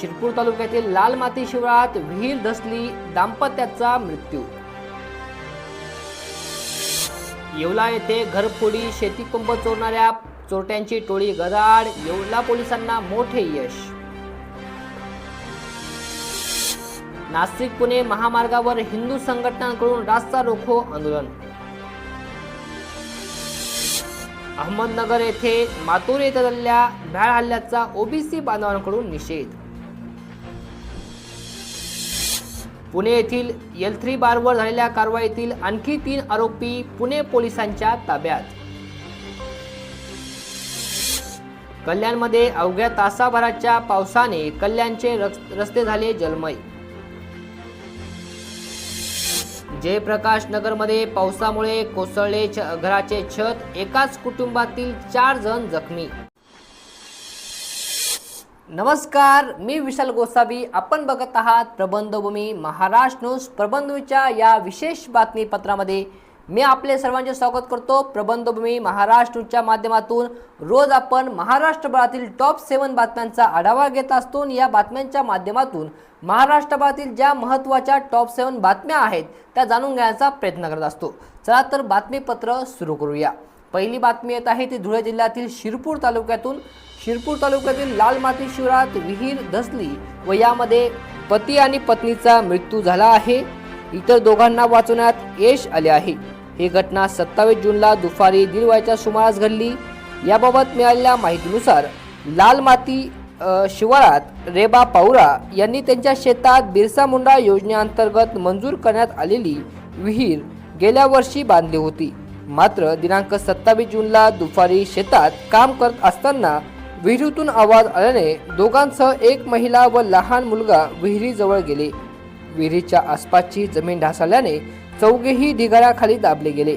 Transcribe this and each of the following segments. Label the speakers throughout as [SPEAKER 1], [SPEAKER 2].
[SPEAKER 1] शिरपूर तालुक्यातील लाल माती शिवारात विहीर धसली दाम्पत्याचा मृत्यू. येवला येथे घरफोडी शेतीपंप चोरणाऱ्या चोरट्यांची टोळी गदाड येवला पोलिसांना मोठे यश. नाशिक पुणे महामार्गावर हिंदू संघटनांकडून रास्ता रोखो आंदोलन. अहमदनगर येथे मातूर येथे झालेल्या भ्याड हल्ल्याचा ओबीसी बांधवांकडून निषेध. पुणे येथील एल थ्री बारवर झालेल्या कारवाईतील आणखी तीन आरोपी पुणे पोलिसांच्या ताब्यात. कल्याणमध्ये अवघ्या तासाभराच्या पावसाने कल्याणचे रस्ते झाले जलमय. जयप्रकाश नगरमध्ये पावसामुळे कोसळले छ- घराचे छत एकाच कुटुंबातील चार जण जखमी. नमस्कार मी विशाल गोसावी. आपण बघत आहात प्रबंधभूमी महाराष्ट्र न्यूज प्रबंधभूमीच्या या विशेष बातमीपत्रामध्ये. मी आपले सर्वांचे स्वागत करतो प्रबंधभूमी महाराष्ट्र न्यूजच्या माध्यमातून. रोज आपण महाराष्ट्रभरातील टॉप सेवन बातम्यांचा आढावा घेत असतो आणि या बातम्यांच्या माध्यमातून महाराष्ट्रभरातील ज्या महत्त्वाच्या टॉप सेवन बातम्या आहेत त्या जाणून घेण्याचा प्रयत्न करत असतो. चला तर बातमीपत्र सुरू करूया. पहिली बातमी येत आहे ती धुळे जिल्ह्यातील शिरपूर तालुक्यातून. शिरपूर तालुक्यातील लाल माती शिवरात विहीर धसली व यामध्ये पती आणि पत्नीचा मृत्यू झाला आहे. इतर दोघांना वाचवण्यात यश आले आहे. ही घटना सत्तावीस जूनला दुपारी दीड वयाच्या सुमारास घडली. याबाबत मिळालेल्या माहितीनुसार लाल माती शिवारात रेबा पावरा यांनी त्यांच्या शेतात बिरसा मुंडा योजनेअंतर्गत मंजूर करण्यात आलेली विहीर गेल्या वर्षी बांधली होती. मात्र दिनांक सत्तावीस जूनला दुपारी शेतात काम करत असताना विहिरीतून आवाज आल्याने दोघांसह एक महिला व लहान मुलगा विहिरीजवळ गेले. विहिरीच्या आसपासची जमीन ढासळल्याने चौघेही ढिगाऱ्याखाली दाबले गेले.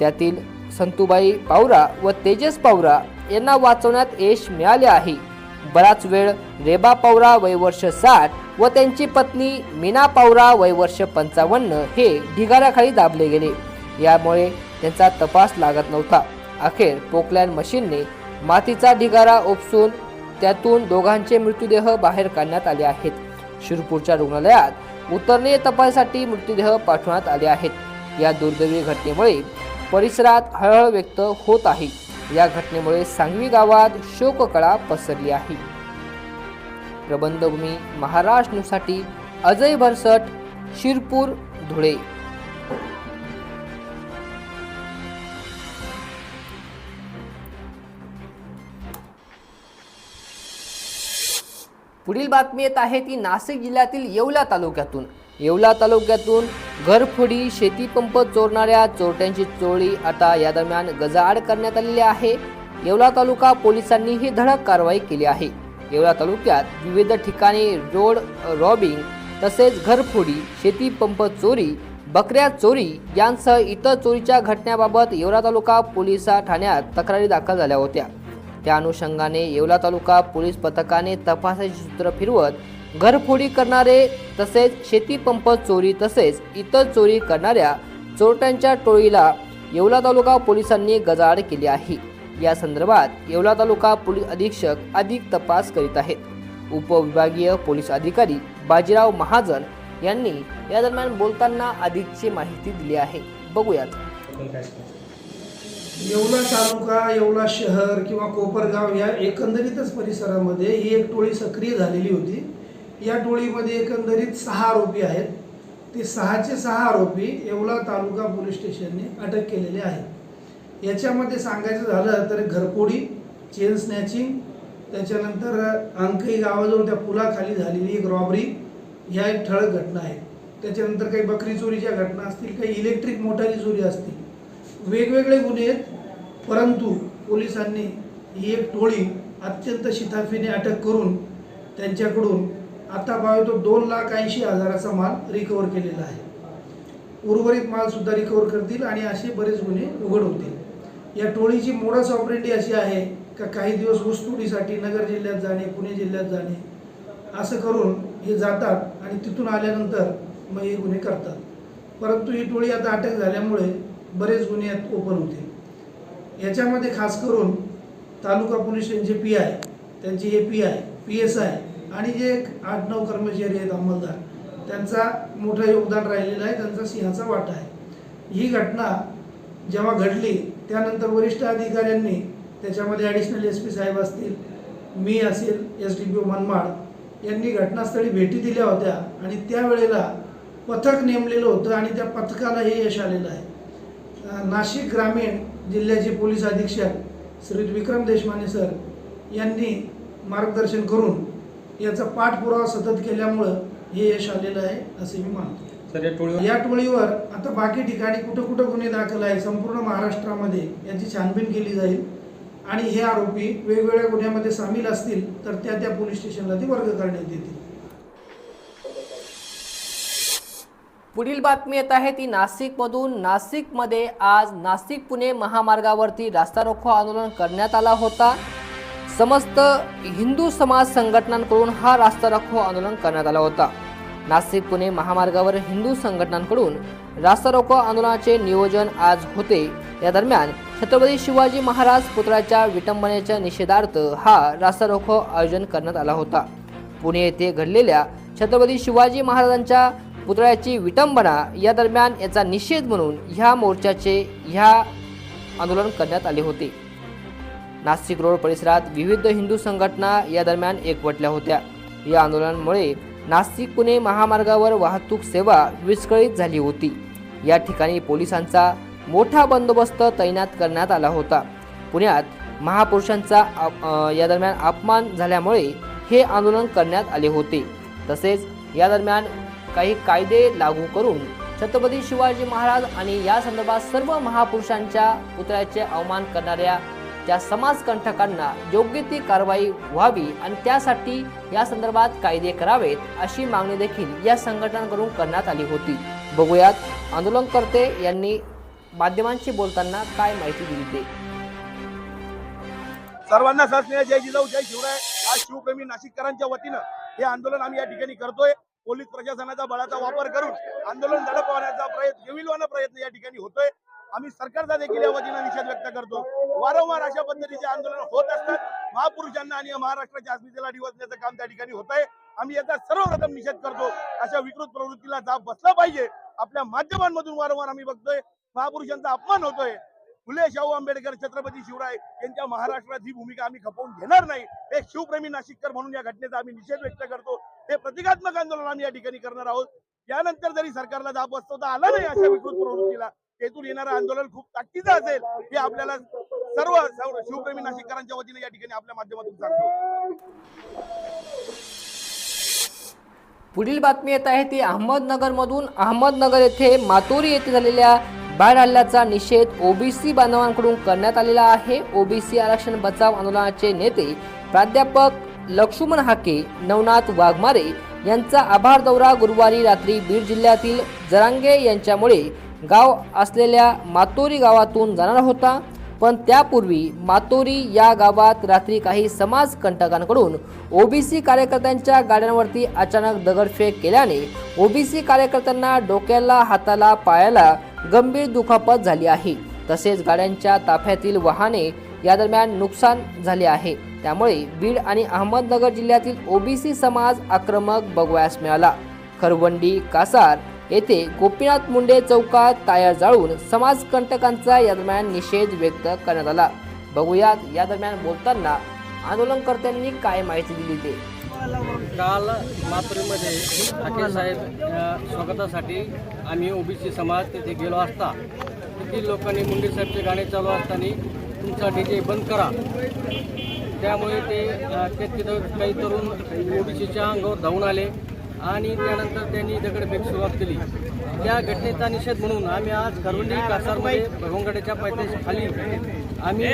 [SPEAKER 1] त्यातील संतुबाई पावरा व तेजस पावरा यांना वाचवण्यात यश मिळाले आहे. बराच वेळ रेबा पावरा वयवर्ष साठ व त्यांची पत्नी मीना पावरा वयवर्ष पंचावन्न हे ढिगाऱ्याखाली दाबले गेले. यामुळे त्यांचा तपास लागत नव्हता. अखेर पोकलॅन मशीनने मातीचा ढिगारा उपसून त्यातून दोघांचे मृतदेह बाहेर काढण्यात आले आहेत. शिरपूरच्या रुग्णालयात उतरणे तपासासाठी मृतदेह पाठवण्यात आले आहेत. या दुर्दैवी घटनेमुळे परिसरात हळहळ व्यक्त होत आहे. या घटनेमुळे सांगवी गावात शोककळा पसरली आहे. प्रबंधभूमी महाराष्ट्र न्यूजसाठी अजय भरसट शिरपूर धुळे. पुढील बातमी येत आहे ती नाशिक जिल्ह्यातील येवला तालुक्यातून. येवला तालुक्यातून घरफोडी शेतीपंप चोरणाऱ्या चोरट्यांची चोरी आता या दरम्यान गजाआड करण्यात आलेली आहे. येवला तालुका पोलिसांनी ही धडक कारवाई केली आहे. येवला तालुक्यात विविध ठिकाणी रोड रॉबिंग तसेच घरफोडी शेतीपंप चोरी बकऱ्या चोरी यांसह इतर चोरीच्या घटनेबाबत येवला तालुका पोलीस ठाण्यात तक्रारी दाखल झाल्या होत्या. त्या अनुषंगाने येवला तालुका पोलीस पथकाने तपासाचे सूत्र फिरवत घरफोडी करणारे तसेच शेतीपंप चोरी तसेच इतर चोरी करणाऱ्या चोरट्यांच्या टोळीला येवला तालुका पोलिसांनी गजाआड केली आहे. या संदर्भात येवला तालुका पोलीस अधीक्षक अधिक तपास करीत आहेत. उपविभागीय पोलीस अधिकारी बाजीराव महाजन यांनी या दरम्यान बोलताना अधिकची माहिती दिली आहे. बघूयात.
[SPEAKER 2] येवला तालुका येवला शहर किंवा कोपरगाव या एकंदरीतच परिसरामध्ये ही एक टोळी सक्रिय झालेली होती. या टोळीमध्ये एकंदरीत सहा आरोपी आहेत. ते सहाचे सहा आरोपी येवला तालुका पोलीस स्टेशनने अटक केलेले आहेत. याच्यामध्ये सांगायचं झालं तर घरपोडी चेन स्नॅचिंग त्याच्यानंतर अंकई गावाजवळ त्या पुलाखाली झालेली एक रॉबरी ह्या एक ठळक घटना आहेत. त्याच्यानंतर काही बकरी चोरीच्या घटना असतील काही इलेक्ट्रिक मोटारी चोरी असतील. वेगवेगळे गुन्हे आहेत. परंतु पोलिसांनी ही एक टोळी अत्यंत शिताफीने अटक करून त्यांच्याकडून आता तो दोन लाख ऐंशी हजाराचा माल रिकवर केलेला आहे. उर्वरित मालसुद्धा रिकवर करतील आणि असे बरेच गुन्हे उघड होतील. या टोळीची मोडस ऑपरेटी अशी आहे का काही दिवस ऊसतोडीसाठी नगर जिल्ह्यात जाणे पुणे जिल्ह्यात जाणे असं करून हे जातात आणि तिथून आल्यानंतर मग हे गुन्हे करतात. परंतु ही टोळी आता अटक झाल्यामुळे बरेच गुन्हे ओपन होतील याच्यामध्ये खास करून तालुका पोलीस जे पी आय त्यांचे A P I P S I आणि जे एक आठ नऊ कर्मचारी आहेत अंमलदार त्यांचा मोठं योगदान राहिलेलं आहे त्यांचा सिंहाचा वाटा आहे. ही घटना जेव्हा घडली त्यानंतर वरिष्ठ अधिकाऱ्यांनी त्याच्यामध्ये ॲडिशनल एस पी साहेब असतील मी असेल S D P O Manmad यांनी घटनास्थळी भेटी दिल्या होत्या आणि त्यावेळेला पथक नेमलेलं होतं आणि त्या पथकाला हे यश आलेलं आहे. नाशिक ग्रामीण जिल्ह्याचे पोलीस अधीक्षक श्री विक्रम देशमाने सर यांनी मार्गदर्शन करून याचा पाठपुरावा सतत केल्यामुळं हे यश आलेलं आहे असे मी मानतो.
[SPEAKER 3] सर या टोळीवर
[SPEAKER 2] या टोळीवर आता बाकी ठिकाणी कुठं कुठं गुन्हे दाखल आहे संपूर्ण महाराष्ट्रामध्ये याची छानबीन केली जाईल. आणि हे आरोपी वेगवेगळ्या गुन्ह्यामध्ये सामील असतील तर त्या त्या पोलीस स्टेशनला ते वर्ग करण्यात येतील.
[SPEAKER 1] पुढील बातमी येत आहे ती नाशिकमधून. नाशिकमध्ये आज नाशिक पुणे महामार्गावरती रास्ता रोको आंदोलन करण्यात आला होता. समस्त हिंदू समाज संघटनांकडून हा रास्ता रोको आंदोलन करण्यात आला होता. नाशिक पुणे महामार्गावर हिंदू संघटनांकडून रास्ता रोको आंदोलनाचे नियोजन आज होते. या दरम्यान छत्रपती शिवाजी महाराज पुतळ्याच्या विटंबनेच्या निषेधार्थ हा रास्ता रोको आयोजन करण्यात आला होता. पुणे येथे घडलेल्या छत्रपती शिवाजी महाराजांच्या पुतळ्याची विटंबना या दरम्यान याचा निषेध म्हणून ह्या मोर्चाचे ह्या आंदोलन करण्यात आले होते. नाशिक रोड परिसरात विविध हिंदू संघटना या दरम्यान एकवटल्या होत्या. या आंदोलनामुळे नाशिक पुणे महामार्गावर वाहतूक सेवा विस्कळीत झाली होती. या ठिकाणी पोलिसांचा मोठा बंदोबस्त तैनात करण्यात आला होता. पुण्यात महापुरुषांचा अप- या दरम्यान अपमान झाल्यामुळे हे आंदोलन करण्यात आले होते. तसेच या दरम्यान काही कायदे लागू करून छत्रपती शिवाजी महाराज आणि या संदर्भात सर्व महापुरुषांच्या पुतळ्याचे अवमान करणाऱ्या त्या समाजकंठकांना योग्य ती कारवाई व्हावी आणि त्यासाठी या संदर्भात कायदे करावेत अशी मागणी देखील या संघटनांकडून करण्यात आली होती. बघूयात आंदोलनकर्ते यांनी माध्यमांशी बोलताना काय माहिती दिली ते.
[SPEAKER 4] सर्वांना सस्नेह जय जिजाऊ जय शिवराय. आज शिवप्रेमी नाशिककरांच्या वतीनं हे आंदोलन आम्ही या ठिकाणी करतोय. पोलीस प्रशासनाचा बळाचा वापर करून आंदोलन दडपवण्याचा प्रयत्न विलवाना प्रयत्न या ठिकाणी होतोय. आम्ही सरकारचा देखील या वतीनं निषेध व्यक्त करतो. वारंवार अशा पद्धतीचे आंदोलन होत असतात. महापुरुषांना आणि महाराष्ट्राच्या अस्मितेला डिवचण्याचं काम त्या ठिकाणी होत आहे आम्ही याचा सर्वप्रथम निषेध करतो. अशा विकृत प्रवृत्तीला जाब बसला पाहिजे. आपल्या माध्यमांमधून वारंवार आम्ही बघतोय. महापुरुषांचा अपमान होतोय. फुले शाहू आंबेडकर छत्रपती शिवराय यांच्या महाराष्ट्रात ही भूमिका आम्ही खपवून घेणार नाही. हे शिवप्रेमी नाशिककर म्हणून या घटनेचा आम्ही निषेध व्यक्त करतो. हे प्रतिकात्मक आंदोलन आम्ही या ठिकाणी करणार आहोत. यानंतर जरी सरकारला जाब बसवता आला नाही अशा विकृत प्रवृत्तीला. तेथून येणारं आंदोलन खूप ताकदीचं असेल हे आपल्याला सर्व सर्व शिवप्रेमी नाशिककरांच्या वतीने या ठिकाणी आपल्या माध्यमातून सांगतो.
[SPEAKER 1] पुढील बातमी येत आहे ती अहमदनगरमधून. अहमदनगर येथे मातोरी येथे झालेल्या बाहेर हल्ल्याचा निषेध ओबीसी बांधवांकडून करण्यात आलेला आहे. ओबीसी आरक्षण बचाव आंदोलनाचे नेते प्राध्यापक लक्ष्मण हाके नवनाथ वाघमारे यांचा आभार दौरा गुरुवारी रात्री बीड जिल्ह्यातील जरांगे यांच्यामुळे गाव असलेल्या मातोरी गावातून जाणार होता. पण त्यापूर्वी मातोरी या गावात रात्री काही समाज कंटकांकडून ओबीसी कार्यकर्त्यांच्या गाड्यांवरती अचानक दगडफेक केल्याने ओबीसी कार्यकर्त्यांना डोक्याला हाताला पायाला गंभीर दुखापत झाली आहे. तसेच गाड्यांच्या ताफ्यातील वाहने या दरम्यान नुकसान झाले आहे. त्यामुळे बीड आणि अहमदनगर जिल्ह्यातील ओबीसी समाज आक्रमक बघवायस मिळाला. खरवंडी कासार येथे गोपीनाथ मुंडे चौकात टायर जाळून समाजकंटकांचा या दरम्यान निषेध व्यक्त करण्यात आला. बघूयात या दरम्यान बोलताना आंदोलनकर्त्यांनी काय माहिती दिली ते?
[SPEAKER 5] काल माथुरीमध्ये ठाकरे साहेब स्वागतासाठी आम्ही ओबीसी समाज तिथे गेलो असता. किती लोकांनी मुंडे साहेबचे गाणे चालू असताना तुमचा डीजे बंद करा. त्यामुळे ते ते तिथं काही तरुण ओबीसीच्या अंगावर धावून आले. आणि त्यानंतर त्यांनी दगडफेक सुरुवात केली. त्या घटनेचा निषेध म्हणून आम्ही आज करवंडी कासारमध्ये भगवंगडाच्या पायथ्याशी खाली आम्ही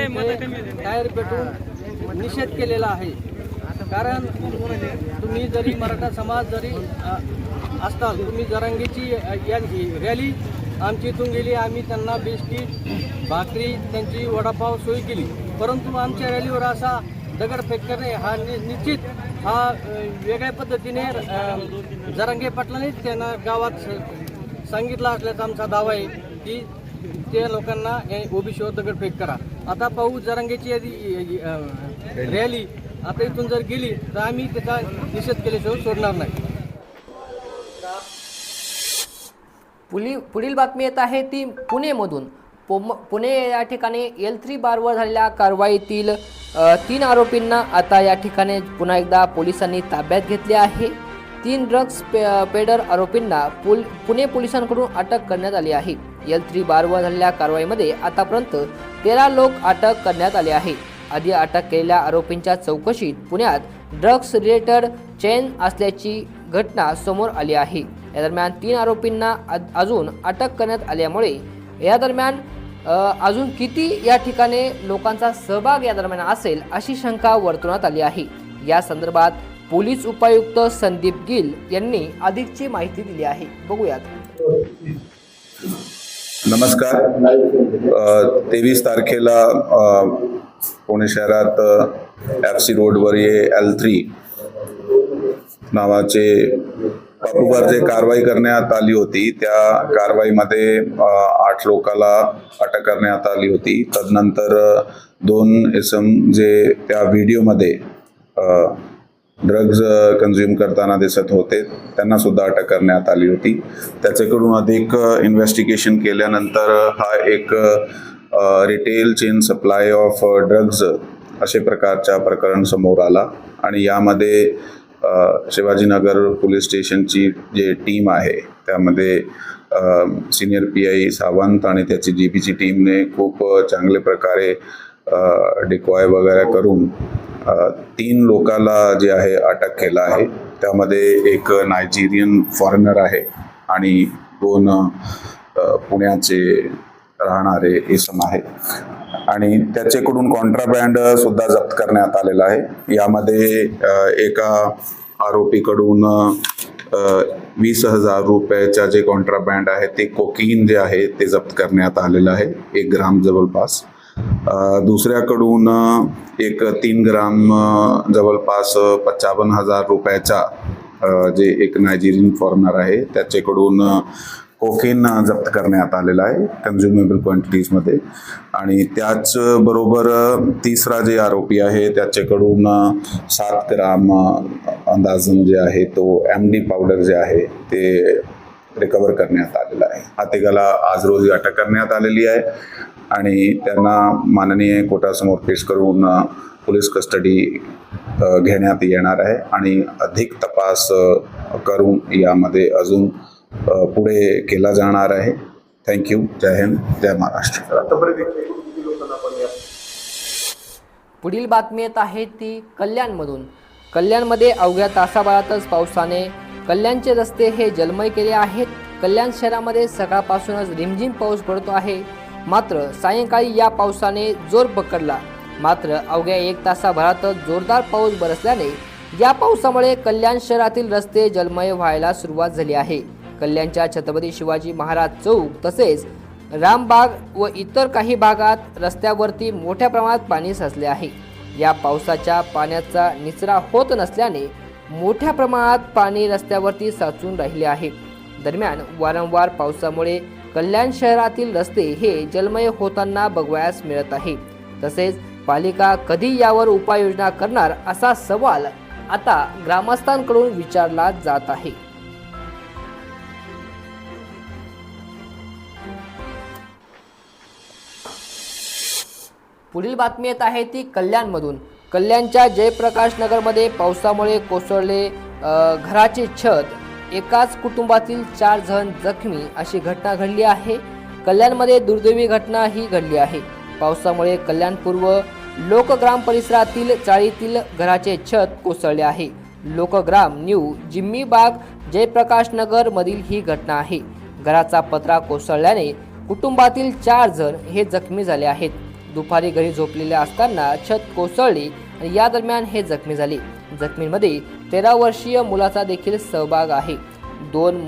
[SPEAKER 5] टायर पेटून निषेध केलेला आहे. कारण तुम्ही जरी मराठा समाज जरी असताल तुम्ही जरांगीची अ, या रॅली आमची इथून गेली आम्ही त्यांना बिस्किट भाकरी त्यांची वडापाव सोय केली. परंतु आमच्या रॅलीवर असा दगडफेक करणे हा नि निश्चित हा वेगळ्या पद्धतीने अ, जरांगे पाटलांनी त्यांना गावात स- सांगितलं असल्याचा आमचा दावा आहे की त्या लोकांना ओबीसीवर दगडफेक करा. आता पाहू जरांगेची यादी रॅली आता इथून जर गेली तर आम्ही त्याचा निषेध केल्याशिवाय सोडणार नाही.
[SPEAKER 1] पुली पुढील बातमी येत आहे ती पुणेमधून. पुणे या ठिकाणी एल थ्री बारवर झालेल्या कारवाईतील तीन आरोपींना आता या ठिकाणी पुन्हा एकदा पोलिसांनी ताब्यात घेतले आहे. तीन ड्रग्स पे पेडर आरोपींना पुल पुणे पोलिसांकडून अटक करण्यात आली आहे. एल थ्री बारवर झालेल्या कारवाईमध्ये आतापर्यंत तेरा लोक अटक करण्यात आले आहे. आधी अटक केलेल्या आरोपींच्या चौकशीत पुण्यात ड्रग्स रिलेटेड चेन असल्याची घटना समोर आली आहे. या दरम्यान तीन आरोपींना अजून अटक करण्यात आल्यामुळे या दरम्यान अजून किती या ठिकाणी लोकांचा सहभाग या दरम्यान असेल अशी शंका वर्तवण्यात आली आहे. या संदर्भात पोलीस उपायुक्त संदीप गिल यांनी अधिकची माहिती दिली आहे. बघूयात.
[SPEAKER 3] नमस्कार. तेवीस तारखेला पुणे शहरात एफ सी रोडवर ये एल थ्री नावाचे पबवर जे कारवाई करण्यात आली होती त्या कारवाईमध्ये आठ लोकाला अटक करण्यात आली होती. तदनंतर दोन इसम जे त्या व्हिडिओमध्ये ड्रग्ज कन्झ्युम करताना दिसत होते त्यांना सुद्धा अटक करण्यात आली होती. त्याच्याकडून अधिक इन्व्हेस्टिगेशन केल्यानंतर हा एक retail chain supply of drugs असे प्रकारच्या प्रकरण समोर आला. आणि यामध्ये शिवाजीनगर पोलीस स्टेशनची जे टीम आहे त्यामध्ये सिनियर पी आय सावंत आणि त्याची जी पीची टीमने खूप चांगल्या प्रकारे डिकॉय वगैरे करून तीन लोकाला जे आहे अटक केलं आहे. त्यामध्ये एक नायजेरियन फॉरेनर आहे आणि दोन पुण्याचे राहणारे इसम आहे आणि त्याच्याकडून कॉन्ट्राबँड सुद्धा जप्त करण्यात आलेला आहे. यामध्ये एका आरोपीकडून वीस हजार रुपयाच्या जे कॉन्ट्राबँड आहे ते कोकीन जे आहे ते जप्त करण्यात आलेलं आहे एक ग्राम जवळपास. दुसऱ्याकडून एक तीन ग्राम जवळपास पंचावन्न हजार रुपयाचा जे एक नायजेरियन फॉरेनर आहे त्याच्याकडून कोकेन जप्त करण्यात आलेला आहे कन्झ्युमेबल क्वांटिटीजमध्ये आणि त्याचबरोबर तिसरा जे आरोपी आहे त्याच्याकडून सात ग्राम अ, अंदाजन जे आहे तो एम डी पावडर जे आहे ते रिकवर करण्यात आलेला आहे. हातेकाला आज रोजी अटक करण्यात आलेली आहे आणि त्यांना माननीय कोर्टासमोर पेश करून पोलीस कस्टडी घेण्यात येणार आहे आणि अधिक तपास करून यामध्ये अजून पुढे केला जाणार आहे. थँक्यू जय हिंद. जय महाराष्ट्र.
[SPEAKER 1] पुढील बातमी येत आहे ती कल्याणमधून. कल्याणमध्ये अवघ्या तासाभरातच पावसाने कल्याणचे रस्ते हे जलमय केले आहेत. कल्याण शहरामध्ये सकाळपासूनच रिमझिम पाऊस पडतो आहे. मात्र सायंकाळी या पावसाने जोर पकडला. मात्र अवघ्या एक तासाभरातच जोरदार पाऊस बरसल्याने या पावसामुळे कल्याण शहरातील रस्ते जलमय व्हायला सुरुवात झाली आहे. कल्याणच्या छत्रपती शिवाजी महाराज चौक तसेच रामबाग व इतर काही भागात रस्त्यावरती मोठ्या प्रमाणात पाणी साचले आहे. या पावसाच्या पाण्याचा निचरा होत नसल्याने मोठ्या प्रमाणात पाणी रस्त्यावरती साचून राहिले आहे. दरम्यान वारंवार पावसामुळे कल्याण शहरातील रस्ते हे जलमय होताना बघवयास मिळत आहे. तसेच पालिका कधी यावर उपाययोजना करणार असा सवाल आता ग्रामस्थांकडून विचारला जात आहे. पुढील बातमी येत आहे ती कल्याणमधून. कल्याणच्या जयप्रकाश नगरमध्ये पावसामुळे कोसळले घराचे छत एकाच कुटुंबातील चार जण जखमी अशी घटना घडली आहे. कल्याणमध्ये दुर्दैवी घटना ही घडली आहे. पावसामुळे कल्याणपूर्व लोकग्राम परिसरातील चाळीतील घराचे छत कोसळले आहे. लोकग्राम न्यू जिम्मी बाग जयप्रकाश नगर मधील ही घटना आहे. घराचा पत्रा कोसळल्याने कुटुंबातील चार जण हे जखमी झाले आहेत. दुपारी घरी झोपलेले असताना छत कोसळली आणि या दरम्यान हे जखमी झाले. जखमींमध्ये तेरा वर्षीय मुलाचा देखील सहभाग आहे. दोन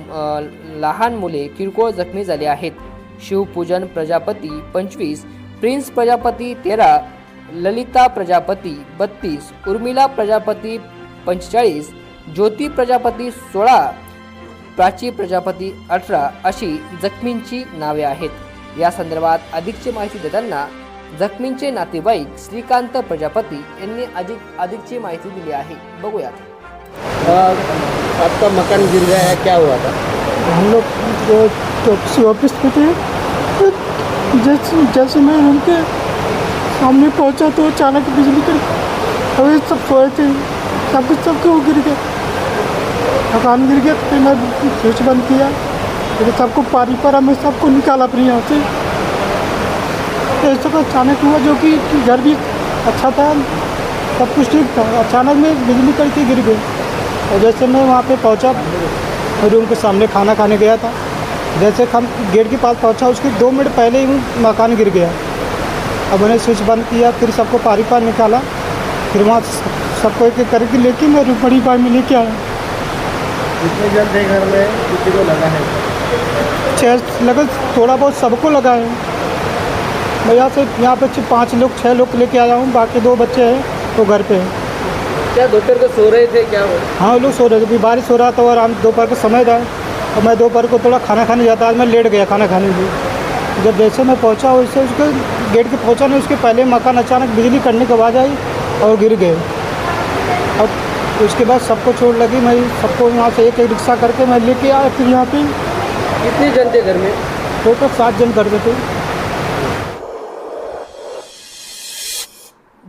[SPEAKER 1] लहान मुले किरकोळ जखमी झाले आहेत. शिवपूजन प्रजापती पंचवीस प्रिन्स प्रजापती तेरा ललिता प्रजापती बत्तीस उर्मिला प्रजापती पंचेचाळीस ज्योती प्रजापती सोळा प्राची प्रजापती अठरा अशी जखमींची नावे आहेत. या संदर्भात अधिकची माहिती देताना जखमींचे नातेवाईक श्रीकांत प्रजापती यांनी अधिक अधिकची माहिती दिली आहे. बघूयात.
[SPEAKER 5] आपका मकान गिर गया है क्या हुआ था?
[SPEAKER 6] हम लोग जो टॉक्सी ऑफिस पे थे तो जैसे जैसे मैं उनके सामने पहुंचा तो अचानक बिजली कर अभी सब सोए थे सब कुछ सबके वो गिर गए मकान गिर गया फिर मैं स्विच बंद किया फिर सबको पारी पड़ा मैं सबको निकाला अपने यहाँ से। तो ऐसा कुछ अचानक हुआ जो कि घर भी अच्छा था सब कुछ ठीक था। अचानक में बिजली करके गिर गई और जैसे मैं वहाँ पे पहुँचा रूम के सामने खाना खाने गया था। जैसे हम गेट के पास पहुँचा उसके दो मिनट पहले ही मकान गिर गया। अब मैंने स्विच बंद किया फिर सबको पारी पार निकाला। फिर वहाँ सबको एक एक करके लेके मैं बड़ी पार में लेके आया।
[SPEAKER 5] घर में किसी को लगा है?
[SPEAKER 6] छः लगभग थोड़ा बहुत सबको लगा है। मैं यहाँ से यहाँ पे पाँच लोग छः लोग लेके आया हूँ बाकी दो बच्चे हैं वो घर पे हैं।
[SPEAKER 5] क्या दोपहर को सो रहे थे क्या
[SPEAKER 6] हाँ लोग सो रहे थे। बारिश हो रहा था और हम दोपहर का समय था और मैं दोपहर को थोड़ा खाना खाने जाता आज मैं लेट गया खाना खाने के लिए। जब जैसे मैं पहुँचा वैसे उसके गेट के पहुँचा नहीं उसके पहले मकान अचानक बिजली करने की आवाज़ आई और गिर गए। और उसके बाद सबको चोट लगी मैं सबको यहाँ से एक एक रिक्शा करके मैं लेके आया फिर यहाँ पे
[SPEAKER 5] कितने जन थे घर में?
[SPEAKER 6] टोटल सात जन करते थे।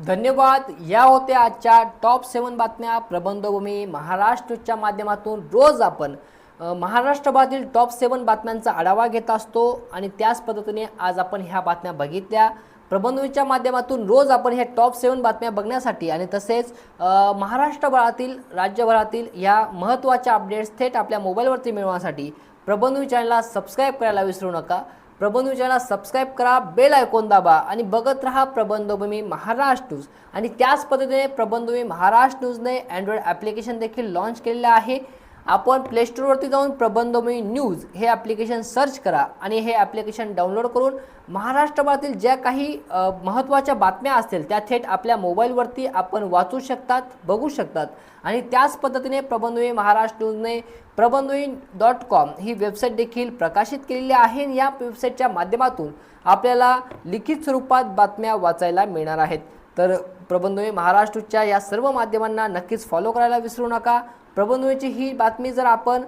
[SPEAKER 1] धन्यवाद. या होत्या आजच्या टॉप सेवन बातम्या. प्रबंधभूमी महाराष्ट्रच्या माध्यमातून रोज आपण महाराष्ट्रभरातील टॉप सेवन बातम्यांचा आढावा घेत असतो आणि त्याच पद्धतीने आज आपण ह्या बातम्या बघितल्या. प्रबंधभूमीच्या माध्यमातून रोज आपण ह्या टॉप सेवन बातम्या बघण्यासाठी आणि तसेच महाराष्ट्रभरातील राज्यभरातील ह्या महत्त्वाच्या अपडेट्स थेट आपल्या मोबाईलवरती मिळवण्यासाठी प्रबंधभूमी चॅनलला सबस्क्राईब करायला विसरू नका. प्रबंधभूमी सबस्क्राईब करा बेल आयकॉन दाबा आणि बघत राहा प्रबंधभूमी महाराष्ट्र न्यूज आणि त्याच पद्धतीने प्रबंधभूमी महाराष्ट्र न्यूजने अँड्रॉइड ॲप्लिकेशन देखील लॉन्च केलेलं आहे. आपण प्लेस्टोरवरती जाऊन प्रबंधमयी न्यूज हे ॲप्लिकेशन सर्च करा आणि हे ॲप्लिकेशन डाउनलोड करून महाराष्ट्रभरातील ज्या काही महत्त्वाच्या बातम्या असतील त्या थेट आपल्या मोबाईलवरती आपण वाचू शकतात बघू शकतात. आणि त्याच पद्धतीने प्रबंधमयी महाराष्ट्र न्यूजने प्रबंधभूमी डॉट कॉम ही वेबसाईट देखील प्रकाशित केलेली आहे आणि या वेबसाईटच्या माध्यमातून आपल्याला लिखित स्वरूपात बातम्या वाचायला मिळणार आहेत. तर प्रबंधवी महाराष्ट्रच्या या सर्व माध्यमांना नक्कीच फॉलो करायला विसरू नका. प्रबंधभूमीची ही बातमी जर आपण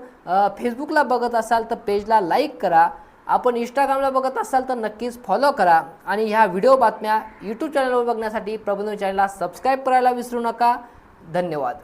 [SPEAKER 1] फेसबुकला बघत असाल तर पेजला लाईक करा. आपण इंस्टाग्रामला बघत असाल तर नक्कीच फॉलो करा. आणि ह्या व्हिडिओ बातम्या यूट्यूब चॅनलवर बघण्यासाठी प्रबंधभूमी चॅनलला सबस्क्राईब करायला विसरू नका. धन्यवाद.